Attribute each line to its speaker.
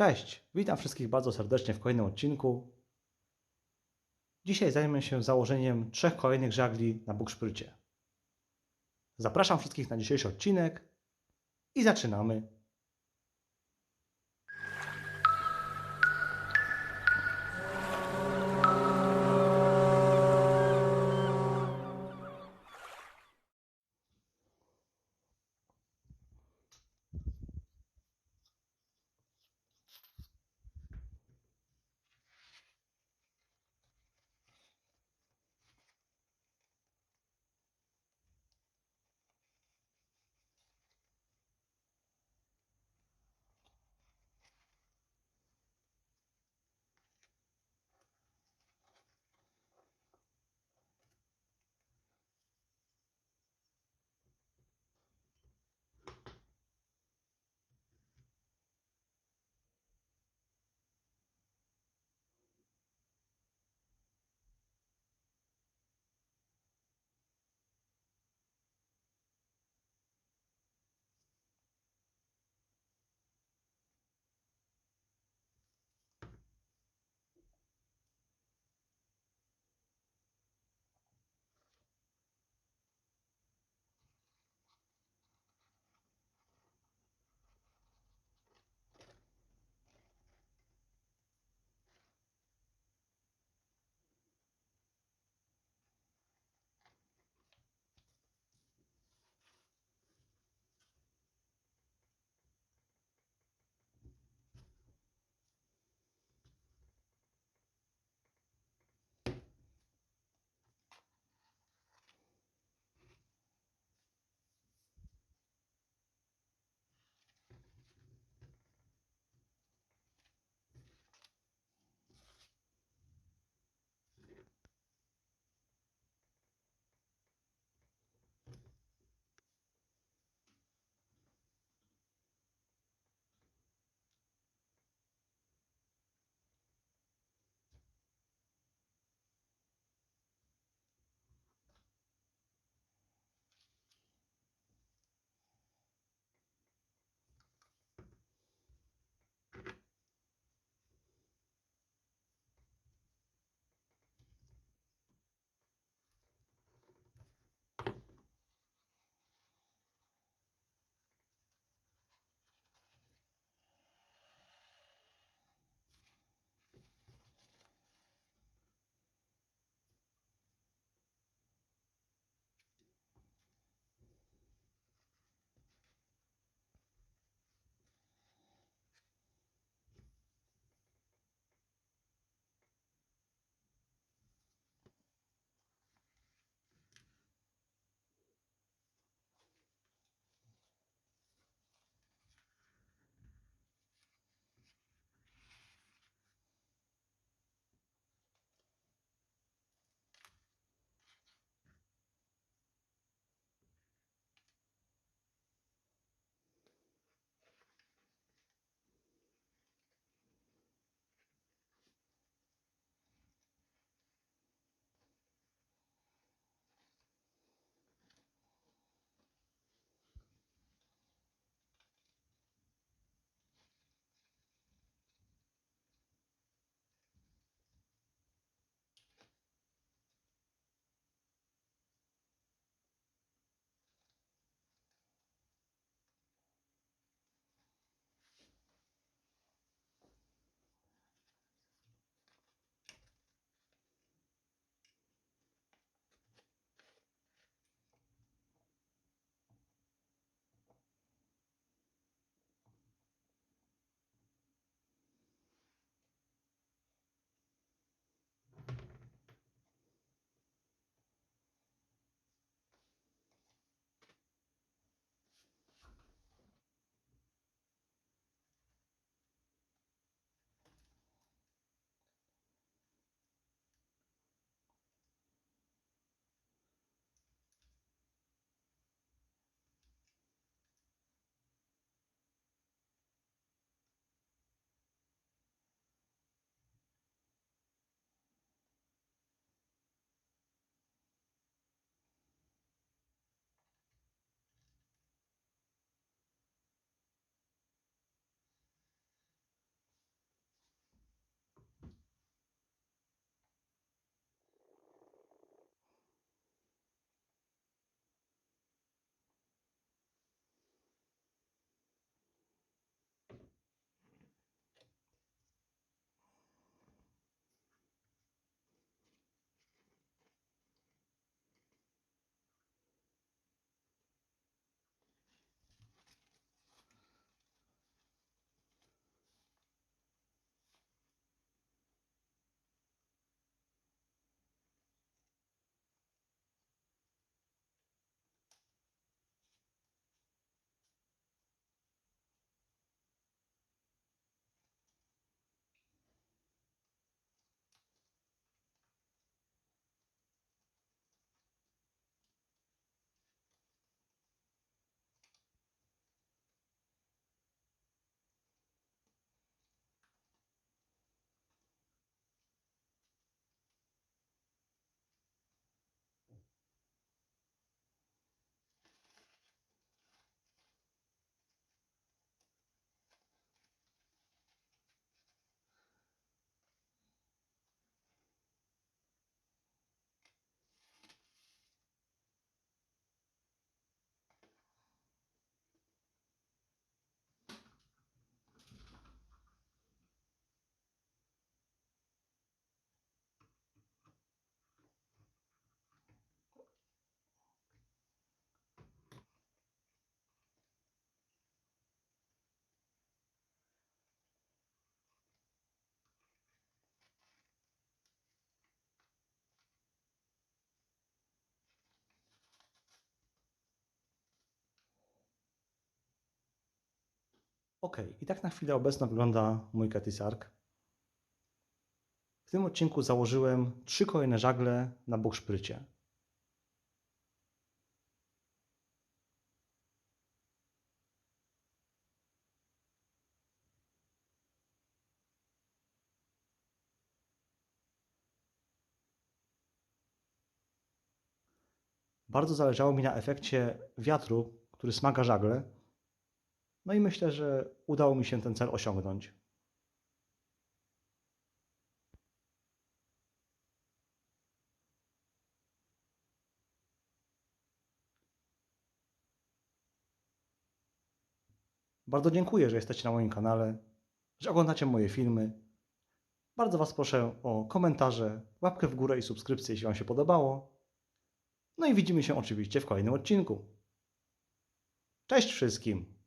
Speaker 1: Cześć, witam wszystkich bardzo serdecznie w kolejnym odcinku. Dzisiaj zajmę się założeniem trzech kolejnych żagli na bukszprycie. Zapraszam wszystkich na dzisiejszy odcinek i zaczynamy. Ok, i tak na chwilę obecną wygląda mój Katisark. W tym odcinku założyłem trzy kolejne żagle na bukszprycie. Bardzo zależało mi na efekcie wiatru, który smaga żagle. No i myślę, że udało mi się ten cel osiągnąć. Bardzo dziękuję, że jesteście na moim kanale, że oglądacie moje filmy. Bardzo Was proszę o komentarze, łapkę w górę i subskrypcję, jeśli Wam się podobało. No i widzimy się oczywiście w kolejnym odcinku. Cześć wszystkim!